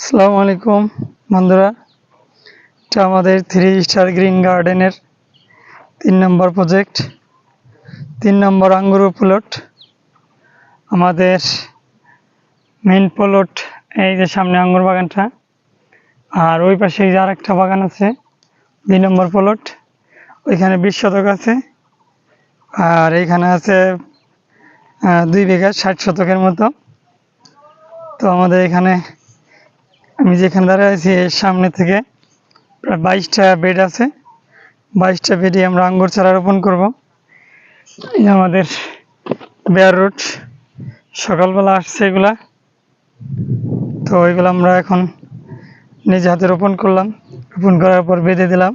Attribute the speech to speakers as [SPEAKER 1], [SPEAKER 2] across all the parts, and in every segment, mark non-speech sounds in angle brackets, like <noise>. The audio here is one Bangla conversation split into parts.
[SPEAKER 1] আসসালামু আলাইকুম, বন্ধুরা। এটা আমাদের থ্রি স্টার গ্রিন গার্ডেনের তিন নম্বর প্রজেক্ট তিন নম্বর আঙ্গুর প্লট আমাদের মেন প্লট এই যে সামনে আঙ্গুর বাগানটা, আর ওই পাশে যে আরেকটা বাগান আছে, দুই নম্বর প্লট ওইখানে বিশ শতক আছে, আর এইখানে আছে দুই বিঘা ষাট শতকের মতো। তো আমাদের এখানে আমি যেখানে দাঁড়িয়ে আছি, এর সামনে থেকে প্রায় বাইশটা বেড আছে। বাইশটা বেডে আমরা আঙ্গুর চারা রোপণ করব। আমাদের বেয়ার রুট সকালবেলা আসছে এগুলা। তো ওইগুলো আমরা এখন নিজে হাতে রোপণ করলাম। রোপণ করার পর বেঁধে দিলাম।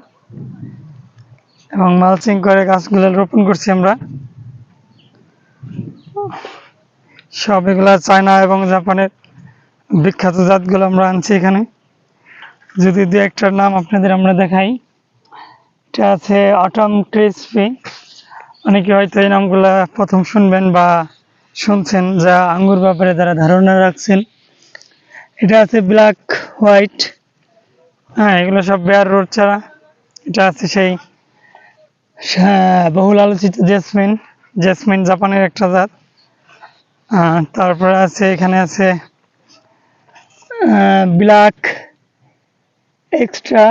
[SPEAKER 1] এবং মালচিং করে গাছগুলো রোপণ করছি আমরা। সব এগুলা চায়না এবং জাপানের বিখ্যাত জাতগুলো আমরা আনছি এখানে। যদি দু একটার নাম আপনাদের আমরা দেখাই। এটা আছে অটম ক্রিসপি অনেকে হয়তো এই নামগুলা প্রথম শুনবেন বা শুনছেন, যা আঙ্গুর ব্যাপারে যারা ধারণা রাখছেন। এটা আছে ব্ল্যাক হোয়াইট হ্যাঁ এগুলো সব বেয়ার রোড ছাড়া। এটা আছে সেই বহুল আলোচিত জেসমিন জেসমিন জাপানের একটা জাত। তারপরে আছে, এখানে আছে ব্ল্যাক এক্সট্রা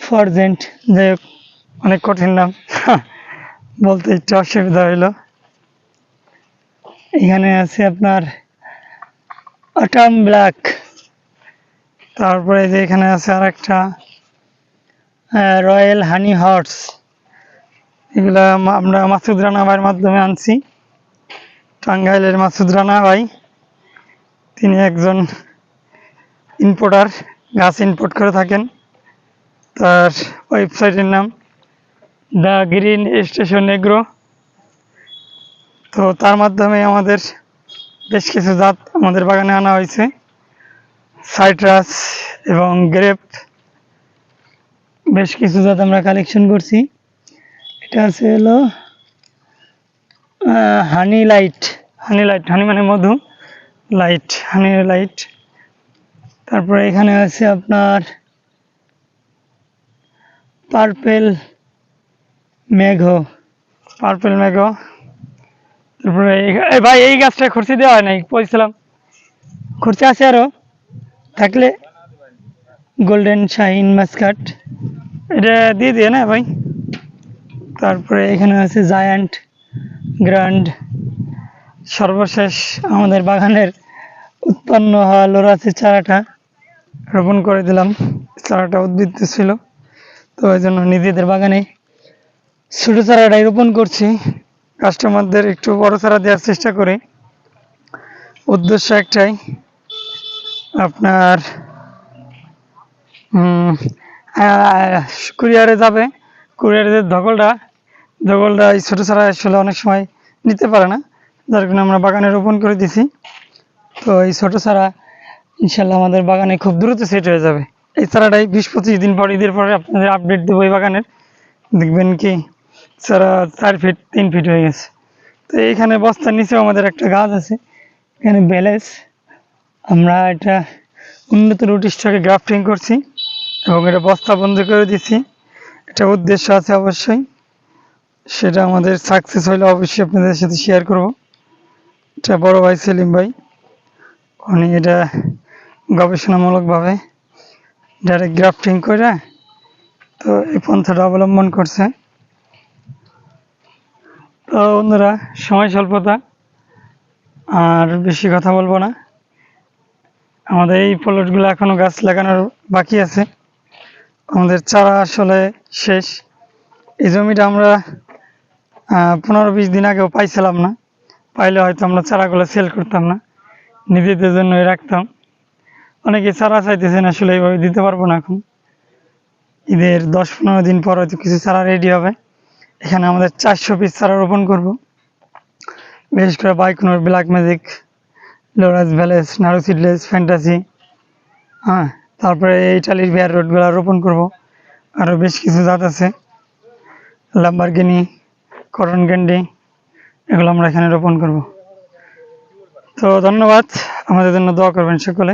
[SPEAKER 1] ফরজেন্ট যাই হোক, অনেক কঠিন নাম। <laughs> বলতে একটু অসুবিধা হইল। এখানে আছে আপনার অটাম ব্ল্যাক তারপরে যে এখানে আছে আর একটা রয়্যাল হানি হর্স এগুলো আমরা মাসুদ রানা ভাইয়ের মাধ্যমে আনছি। টাঙ্গাইলের মাসুদ রানা ভাই। তিনি একজন ইম্পোর্টার গাছ ইম্পোর্ট করে থাকেন। তার ওয়েবসাইটের নাম দ্য গ্রিন স্টেশন এগ্রো। তো তার মাধ্যমে আমাদের বেশ কিছু জাত আমাদের বাগানে আনা হয়েছে। সাইট্রাস এবং গ্রেপ, বেশ কিছু জাত আমরা কালেকশন করছি। এটা আছে হলো হানি লাইট হানি লাইট হানি মানে মধু। লাইট হানি লাইট তারপরে এখানে আছে আপনার পার্পেল মেঘো পার্পেল মেঘো তারপরে ভাই, এই গাছটা খুরসি দেওয়া হয় নাই বলছিলাম খুরসি আছে আরও। থাকলে গোল্ডেন শাইন মাস্কাট এটা দিয়ে দিয়ে না ভাই? তারপরে এখানে আছে জায়ান্ট গ্র্যান্ড সর্বশেষ আমাদের বাগানের উৎপন্ন হওয়া লোরাসি চারাটা রোপণ করে দিলাম। চারাটা উদ্বৃত্ত ছিল। তো ওই জন্য নিজেদের বাগানে ছোটো চারাটাই রোপণ করছি। কাস্টমারদের একটু বড় চারা দেওয়ার চেষ্টা করি। উদ্দেশ্য একটাই, আপনার কুরিয়ারে যাবে। কুরিয়ারে যে ধকলটা ধকলটা এই ছোটো চারা আসলে অনেক সময় নিতে পারে না। যার কারণে আমরা বাগানে রোপণ করে দিছি। তো এই ছোটো চারা, ইনশাল্লাহ আমাদের বাগানে খুব দ্রুত সেট হয়ে যাবে। এই চারাটাই বিশ পঁচিশ দিন পর, ঈদের পরে আপনাদের আপডেট দেবো এই বাগানের। দেখবেন কি, চারা চার ফিট তিন ফিট হয়ে গেছে। তো এইখানে বস্তার নিচেও আমাদের একটা গাছ আছে, এখানে ব্যালেন্স আমরা এটা উন্নত রুট স্টকে গ্রাফটিং করছি এবং এটা বস্তা বন্ধ করে দিছি একটা উদ্দেশ্য আছে অবশ্যই। সেটা আমাদের সাকসেস হলে অবশ্যই আপনাদের সাথে শেয়ার করব। এটা বড় ভাই সেলিম ভাই। উনি এটা গবেষণামূলকভাবে ডাইরেক্ট গ্রাফটিং করে তো এই পন্থাটা অবলম্বন করছে। তো বন্ধুরা, সময় স্বল্পতা, আর বেশি কথা বলব না। আমাদের এই প্লটগুলো এখনও গাছ লাগানোর বাকি আছে। আমাদের চারা আসলে শেষ। এই জমিটা আমরা পনেরো বিশ দিন আগেও পাইছিলাম না। পাইলে হয়তো আমরা চারাগুলো সেল করতাম না। নিজেদের জন্যই রাখতাম। অনেকে চারা চাইতেছেন আসলে এইভাবে দিতে পারব না এখন। ঈদের দশ পনেরো দিন পর হয়তো কিছু চারা রেডি হবে। এখানে আমাদের চারশো পিস চারা রোপণ করব। বিশেষ করে বাইকনোর ব্ল্যাক ম্যাজিক লোরাস ভ্যালেস নারু সিডলেস ফ্যান্টাসি হ্যাঁ তারপরে ইটালির বিয়ার রোডগুলো রোপণ করব। আরও বেশ কিছু জাত আছে। লাম্বারগিনি করন গ্যান্ডি এগুলো আমরা এখানে রোপণ করব। তো ধন্যবাদ। আমাদের জন্য দোয়া করবেন সকলে।